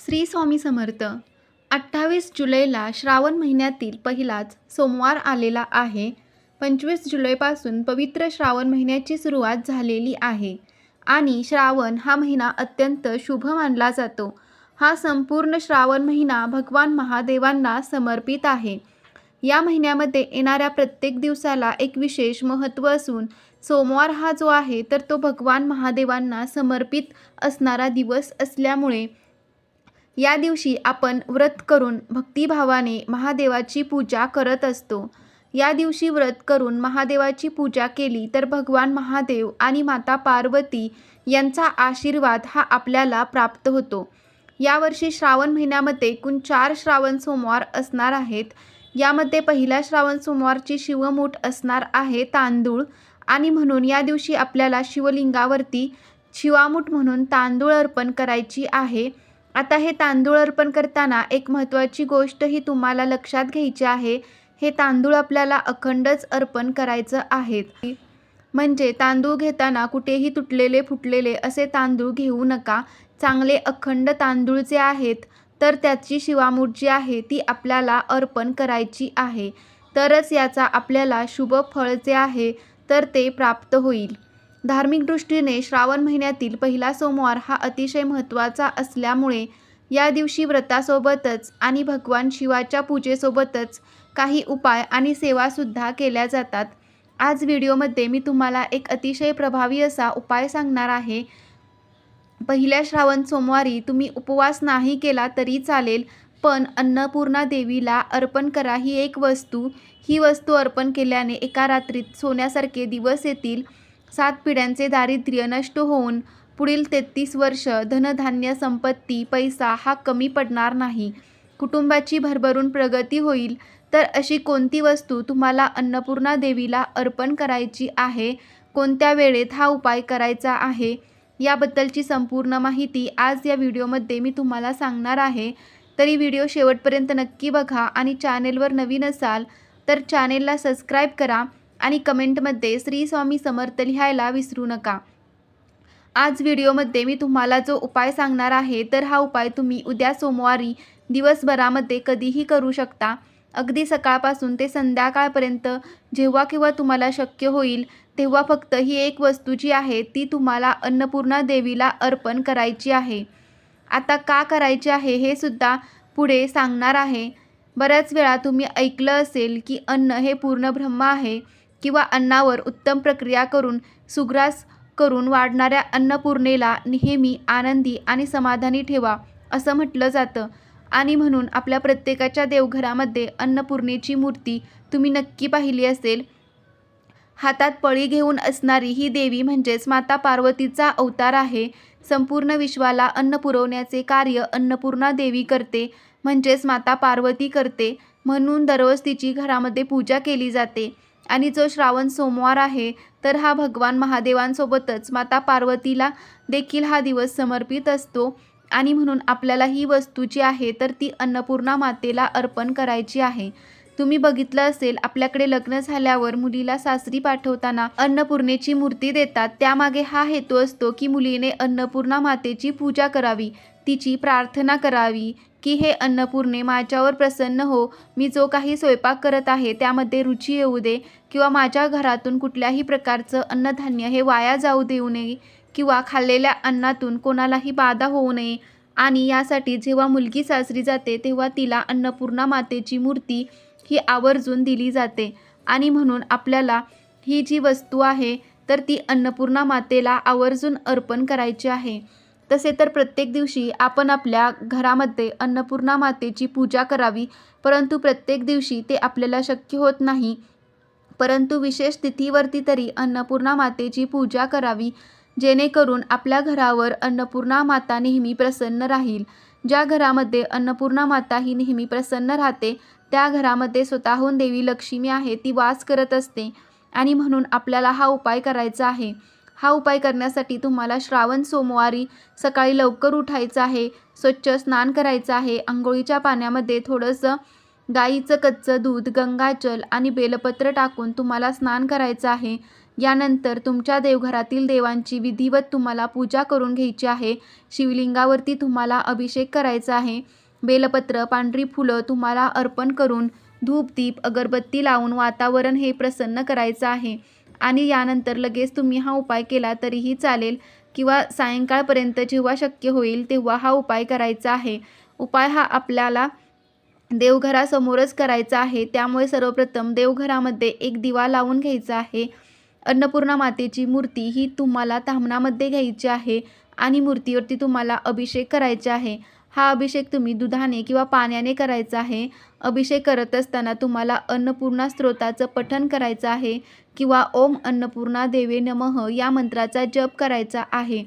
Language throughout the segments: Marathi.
श्री स्वामी समर्थ. अठ्ठावीस जुलैला श्रावण महिन्यातील पहिलाच सोमवार आलेला आहे. पंचवीस जुलैपासून पवित्र श्रावण महिन्याची सुरुवात झालेली आहे आणि श्रावण हा महिना अत्यंत शुभ मानला जातो. हा संपूर्ण श्रावण महिना भगवान महादेवांना समर्पित आहे. या महिन्यामध्ये येणाऱ्या प्रत्येक दिवसाला एक विशेष महत्त्व असून सोमवार हा जो आहे तर तो भगवान महादेवांना समर्पित असणारा दिवस असल्यामुळे या दिवशी आपण व्रत करून भक्तिभावाने महादेवाची पूजा करत असतो. या दिवशी व्रत करून महादेवाची पूजा केली तर भगवान महादेव आणि माता पार्वती यांचा आशीर्वाद हा आपल्याला प्राप्त होतो. यावर्षी श्रावण महिन्यामध्ये एकूण चार श्रावण सोमवार असणार आहेत. यामध्ये पहिल्या श्रावण सोमवारची शिवमूठ असणार आहे तांदूळ आणि म्हणून या दिवशी आपल्याला शिवलिंगावरती शिवामूठ म्हणून तांदूळ अर्पण करायची आहे. आता हे तांदूळ अर्पण करताना एक महत्त्वाची गोष्ट ही तुम्हाला लक्षात घ्यायची आहे हे तांदूळ आपल्याला अखंडच अर्पण करायचं आहेत म्हणजे तांदूळ घेताना कुठेही तुटलेले फुटलेले असे तांदूळ घेऊ नका. चांगले अखंड तांदूळ जे आहेत तर त्याची शिवामूठ जी आहे ती आपल्याला अर्पण करायची आहे. तरच याचा आपल्याला शुभ फळ जे आहे तर ते प्राप्त होईल. धार्मिक दृष्टीने श्रावण महिन्यातील पहिला सोमवार हा अतिशय महत्त्वाचा असल्यामुळे या दिवशी व्रतासोबतच आणि भगवान शिवाच्या पूजेसोबतच काही उपाय आणि सेवासुद्धा केल्या जातात. आज व्हिडिओमध्ये मी तुम्हाला एक अतिशय प्रभावी असा उपाय सांगणार आहे. पहिल्या श्रावण सोमवारी तुम्ही उपवास नाही केला तरी चालेल पण अन्नपूर्णा देवीला अर्पण करा ही एक वस्तू. ही वस्तू अर्पण केल्याने एका रात्रीत सोन्यासारखे दिवस येतील. सात पिढ्यांचे दारिद्र्य नष्ट होऊन पुढील तेहतीस वर्ष धनधान्य संपत्ती पैसा हा कमी पडणार नाही. कुटुंबाची भरभरून प्रगती होईल. तर अशी कोणती वस्तू तुम्हाला अन्नपूर्णा देवीला अर्पण करायची आहे? कोणत्या वेळेत हा उपाय करायचा आहे? याबद्दलची संपूर्ण माहिती आज या व्हिडिओमध्ये मी तुम्हाला सांगणार आहे. तरी व्हिडिओ शेवटपर्यंत नक्की बघा आणि चॅनेलवर नवीन असाल तर चॅनेलला सबस्क्राईब करा. आणि कमेंटमध्ये श्री स्वामी समर्थ लिहायला विसरू नका. आज व्हिडिओमध्ये मी तुम्हाला जो उपाय सांगणार आहे तर हा उपाय तुम्ही उद्या सोमवारी दिवसभरामध्ये कधीही करू शकता. अगदी सकाळपासून ते संध्याकाळपर्यंत जेव्हा केव्हा तुम्हाला शक्य होईल तेव्हा फक्त ही एक वस्तू जी आहे ती तुम्हाला अन्नपूर्णा देवीला अर्पण करायची आहे. आता का करायची आहे हे सुद्धा पुढे सांगणार आहे. बऱ्याच वेळा तुम्ही ऐकलं असेल की अन्न हे पूर्ण ब्रह्म आहे किंवा अन्नावर उत्तम प्रक्रिया करून सुग्रास करून वाढणाऱ्या अन्नपूर्णेला नेहमी आनंदी आणि समाधानी ठेवा असं म्हटलं जातं. आणि म्हणून आपल्या प्रत्येकाच्या देवघरामध्ये अन्नपूर्णेची मूर्ती तुम्ही नक्की पाहिली असेल. हातात पळी घेऊन असणारी ही देवी म्हणजेच माता पार्वतीचा अवतार आहे. संपूर्ण विश्वाला अन्न पुरवण्याचे कार्य अन्नपूर्णा देवी करते म्हणजेच माता पार्वती करते. म्हणून दररोज तिची घरामध्ये पूजा केली जाते. आणि जो श्रावण सोमवार आहे तर हा भगवान महादेवांसोबतच माता पार्वतीला देखील हा दिवस समर्पित असतो. आणि म्हणून आपल्याला ही वस्तू जी आहे तर ती अन्नपूर्णा मातेला अर्पण करायची आहे. तुम्ही बघितलं असेल आपल्याकडे लग्न झाल्यावर मुलीला सासरी पाठवताना अन्नपूर्णेची मूर्ती देतात. त्यामागे हा हेतू असतो की मुलीने अन्नपूर्णा मातेची पूजा करावी तिची प्रार्थना करावी. की हे अन्नपूर्णे माझ्यावर प्रसन्न हो मी जो काही स्वयंपाक करत आहे त्यामध्ये रुची येऊ दे किंवा माझ्या घरातून कुठल्याही प्रकारचं अन्नधान्य हे वाया जाऊ देऊ नये किंवा खाल्लेल्या अन्नातून कोणालाही बाधा होऊ नये. आणि यासाठी जेव्हा मुलगी सासरी जाते तेव्हा तिला अन्नपूर्णा मातेची मूर्ती ही आवर्जून दिली जाते. आणि म्हणून आपल्याला ही जी वस्तू आहे तर ती अन्नपूर्णा मातेला आवर्जून अर्पण करायची आहे. तसे तर प्रत्येक दिवशी आपण आपल्या घरामध्ये अन्नपूर्णा मातेची पूजा करावी परंतु प्रत्येक दिवशी ते आपल्याला शक्य होत नाही. परंतु विशेष तिथीवरती तरी अन्नपूर्णा मातेची पूजा करावी जेणेकरून आपल्या घरावर अन्नपूर्णा माता नेहमी प्रसन्न राहील. ज्या घरामध्ये अन्नपूर्णा माता ही नेहमी प्रसन्न राहते त्या घरामध्ये स्वतःहून देवी लक्ष्मी आहे ती वास करत असते आणि म्हणून आपल्याला हा उपाय करायचा आहे. हा उपाय करण्यासाठी तुम्हाला श्रावण सोमवारी सकाळी लवकर उठायचं आहे स्वच्छ स्नान करायचं आहे. आंघोळीच्या पाण्यामध्ये थोडंसं गाईचं कच्चं दूध गंगाजल आणि बेलपत्र टाकून तुम्हाला स्नान करायचं आहे. यानंतर तुमच्या देवघरातील देवांची विधिवत तुम्हाला पूजा करून घ्यायची आहे. शिवलिंगावरती तुम्हाला अभिषेक करायचा आहे. बेलपत्र पांढरी फुलं तुम्हाला अर्पण करून धूप दीप अगरबत्ती लावून वातावरण हे प्रसन्न करायचं आहे. आणि यानंतर लगेच तुम्ही हा उपाय केला तरीही चालेल. किंवा सायंकाळपर्यंत जेव्हा शक्य होईल तेव्हा हा उपाय करायचा आहे. उपाय हा आपल्याला देवघरासमोरच करायचा आहे. त्यामुळे सर्वप्रथम देवघरामध्ये एक दिवा लावून घ्यायचा आहे. अन्नपूर्णा मातेची मूर्ती ही तुम्हाला तामणामध्ये घ्यायची आहे आणि मूर्तीवरती तुम्हाला अभिषेक करायचा आहे. हा अभिषेक तुम्ही दुधाने किंवा पाण्याने करायचा आहे. अभिषेक करत असताना तुम्हाला अन्नपूर्णा स्त्रोताचं पठण करायचं आहे किंवा ओम अन्नपूर्णा देवे नमः या मंत्राचा जप करायचा आहे.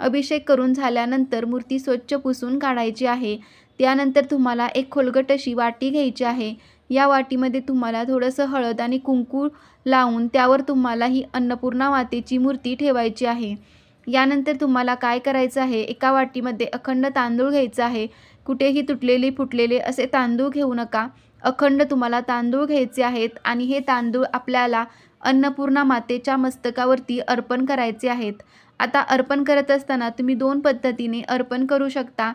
अभिषेक करून झाल्यानंतर मूर्ती स्वच्छ पुसून काढायची आहे. त्यानंतर तुम्हाला एक खोलगट अशी वाटी घ्यायची आहे. या वाटीमध्ये तुम्हाला थोडंसं हळद आणि कुंकू लावून त्यावर तुम्हाला ही अन्नपूर्णा मातेची मूर्ती ठेवायची आहे. यानंतर तुम्हाला काय करायचं आहे? एका वाटीमध्ये अखंड तांदूळ घ्यायचा आहे. कुठेही तुटलेले फुटलेले असे तांदूळ घेऊ नका. अखंड तुम्हाला तांदूळ घ्यायचे आहेत आणि हे तांदूळ आपल्याला अन्नपूर्णा मातेच्या मस्तकावरती अर्पण करायचे आहेत. आता अर्पण करत असताना तुम्ही दोन पद्धतीने अर्पण करू शकता.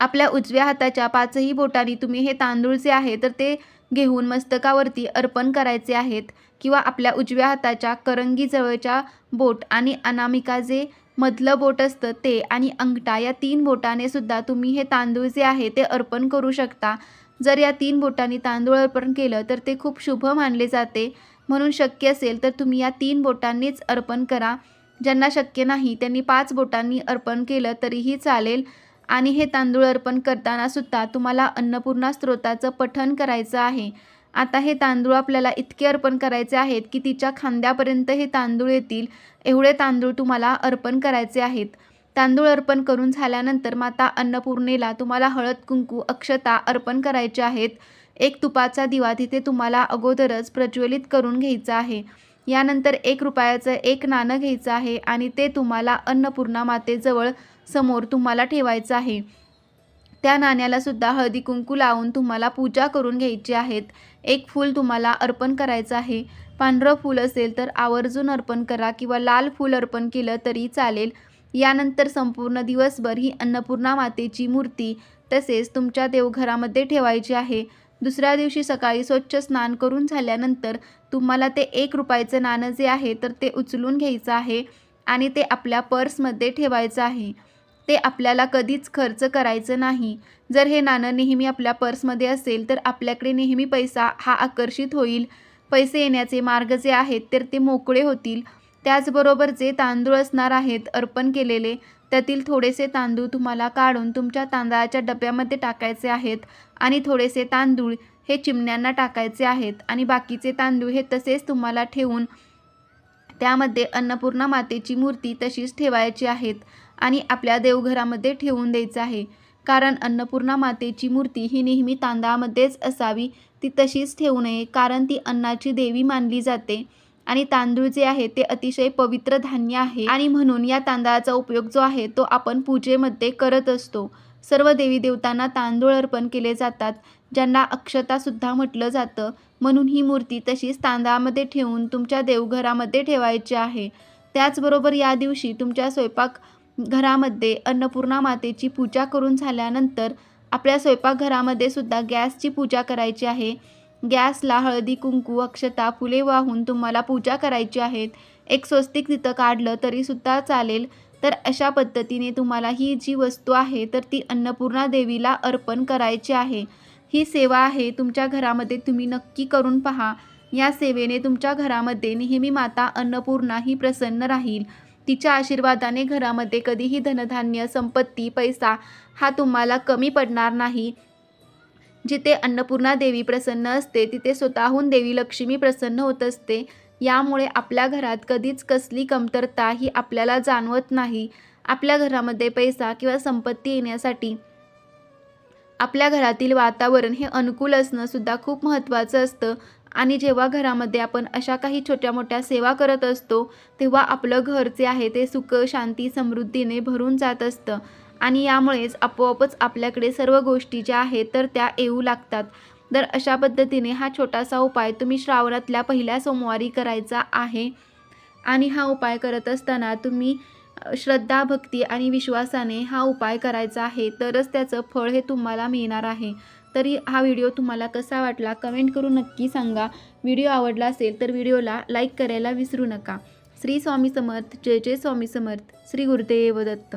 आपल्या उजव्या हाताच्या पाचही बोटांनी तुम्ही हे तांदूळ जे आहे तर ते घेऊन मस्तकावरती अर्पण करायचे आहेत. किंवा आपल्या उजव्या हाताच्या करंगी जवळच्या बोट आणि अनामिका जे मधलं बोट असतं ते आणि अंगठा या तीन बोटाने सुद्धा तुम्ही हे तांदूळ जे आहे ते अर्पण करू शकता. जर या तीन बोटांनी तांदूळ अर्पण केलं तर ते खूप शुभ मानले जाते. म्हणून शक्य असेल तर तुम्ही या तीन बोटांनीच अर्पण करा. ज्यांना शक्य नाही त्यांनी पाच बोटांनी अर्पण केलं तरीही चालेल. आणि हे तांदूळ अर्पण करताना सुद्धा तुम्हाला अन्नपूर्णा स्त्रोताचं पठण करायचं आहे. आता हे तांदूळ आपल्याला इतके अर्पण करायचे आहेत की तिच्या खांद्यापर्यंत हे तांदूळ येतील. एवढे तांदूळ तुम्हाला अर्पण करायचे आहेत. तांदूळ अर्पण करून झाल्यानंतर माता अन्नपूर्णेला तुम्हाला हळद कुंकू अक्षता अर्पण करायचे आहेत. एक तुपाचा दिवा तिथे तुम्हाला अगोदरच प्रज्वलित करून घ्यायचा आहे. यानंतर एक रुपयाचं एक नाणं घ्यायचं आहे आणि ते तुम्हाला अन्नपूर्णा मातेजवळ समोर तुम्हाला ठेवायचं आहे. त्या नाण्याला सुद्धा हळदी कुंकू लावून तुम्हाला पूजा करून घ्यायची आहेत. एक फूल तुम्हाला अर्पण करायचं आहे. पांढरं फूल असेल तर आवर्जून अर्पण करा किंवा लाल फूल अर्पण केलं तरी चालेल. यानंतर संपूर्ण दिवसभर ही अन्नपूर्णा मातेची मूर्ती तसेच तुमच्या देवघरामध्ये ठेवायची आहे. दुसऱ्या दिवशी सकाळी स्वच्छ स्नान करून झाल्यानंतर तुम्हाला ते एक रुपयाचं नाणं जे आहे तर ते उचलून घ्यायचं आहे आणि ते आपल्या पर्समध्ये ठेवायचं आहे. ते आपल्याला कधीच खर्च करायचं नाही. जर हे नाणं नेहमी आपल्या पर्समध्ये असेल तर आपल्याकडे नेहमी पैसा हा आकर्षित होईल. पैसे येण्याचे मार्ग जे आहेत तर ते मोकळे होतील. त्याचबरोबर जे तांदूळ असणार आहेत अर्पण केलेले त्यातील थोडेसे तांदूळ तुम्हाला काढून तुमच्या तांदळाच्या डब्यामध्ये टाकायचे आहेत आणि थोडेसे तांदूळ हे चिमण्यांना टाकायचे आहेत आणि बाकीचे तांदूळ हे तसेच तुम्हाला ठेवून त्यामध्ये अन्नपूर्णा मातेची मूर्ती तशीच ठेवायची आहेत. आणि आपल्या देवघरामध्ये ठेवून द्यायचं आहे. कारण अन्नपूर्णा मातेची मूर्ती ही नेहमी तांदळामध्येच असावी ती तशीच ठेवू नये कारण ती अन्नाची देवी मानली जाते. आणि तांदूळ जे आहे ते अतिशय पवित्र धान्य आहे. आणि म्हणून या तांदळाचा उपयोग जो आहे तो आपण पूजेमध्ये करत असतो. सर्व देवी देवतांना तांदूळ अर्पण केले जातात ज्यांना अक्षतासुद्धा म्हटलं जातं. म्हणून ही मूर्ती तशीच तांदळामध्ये ठेवून तुमच्या देवघरामध्ये ठेवायची आहे. त्याचबरोबर या दिवशी तुमच्या स्वयंपाक घरामध्ये अन्नपूर्णा मातेची पूजा करून झाल्यानंतर आपल्या स्वयंपाकघरामध्ये सुद्धा गॅसची पूजा करायची आहे. गॅसला हळदी कुंकू अक्षता फुले वाहून तुम्हाला पूजा करायची आहेत. एक स्वस्तिक तिथं काढलं तरीसुद्धा चालेल. तर अशा पद्धतीने तुम्हाला ही जी वस्तू आहे तर ती अन्नपूर्णा देवीला अर्पण करायची आहे. ही सेवा आहे तुमच्या घरामध्ये तुम्ही नक्की करून पहा. या सेवेने तुमच्या घरामध्ये नेहमी माता अन्नपूर्णा ही प्रसन्न राहील. तिच्या आशीर्वादाने घरामध्ये कधीही धनधान्य संपत्ती पैसा हा तुम्हाला कमी पडणार नाही. जिथे अन्नपूर्णा देवी प्रसन्न असते तिथे स्वतःहून देवी लक्ष्मी प्रसन्न होत असते. यामुळे आपल्या घरात कधीच कसली कमतरता ही आपल्याला जाणवत नाही. आपल्या घरामध्ये पैसा किंवा संपत्ती येण्यासाठी आपल्या घरातील वातावरण हे अनुकूल असणं सुद्धा खूप महत्त्वाचं असतं. आणि जेव्हा घरामध्ये आपण अशा काही छोट्या मोठ्या सेवा करत असतो तेव्हा आपलं घर जे आहे ते सुख शांती समृद्धीने भरून जात असतं. आणि यामुळेच आपोआपच आपल्याकडे सर्व गोष्टी ज्या आहेत तर त्या येऊ लागतात. तर अशा पद्धतीने हा छोटासा उपाय तुम्ही श्रावणातल्या पहिल्या सोमवारी करायचा आहे. आणि हा उपाय करत असताना तुम्ही श्रद्धा भक्ती आणि विश्वासाने हा उपाय करायचा आहे तरच त्याचं फळ हे तुम्हाला मिळणार आहे. तरी हा व्हिडिओ तुम्हाला कसा वाटला कमेंट करून नक्की सांगा. व्हिडिओ आवडला असेल तर व्हिडिओला लाईक करायला विसरू नका. श्री स्वामी समर्थ जय जय स्वामी समर्थ श्री गुरुदेव दत्त.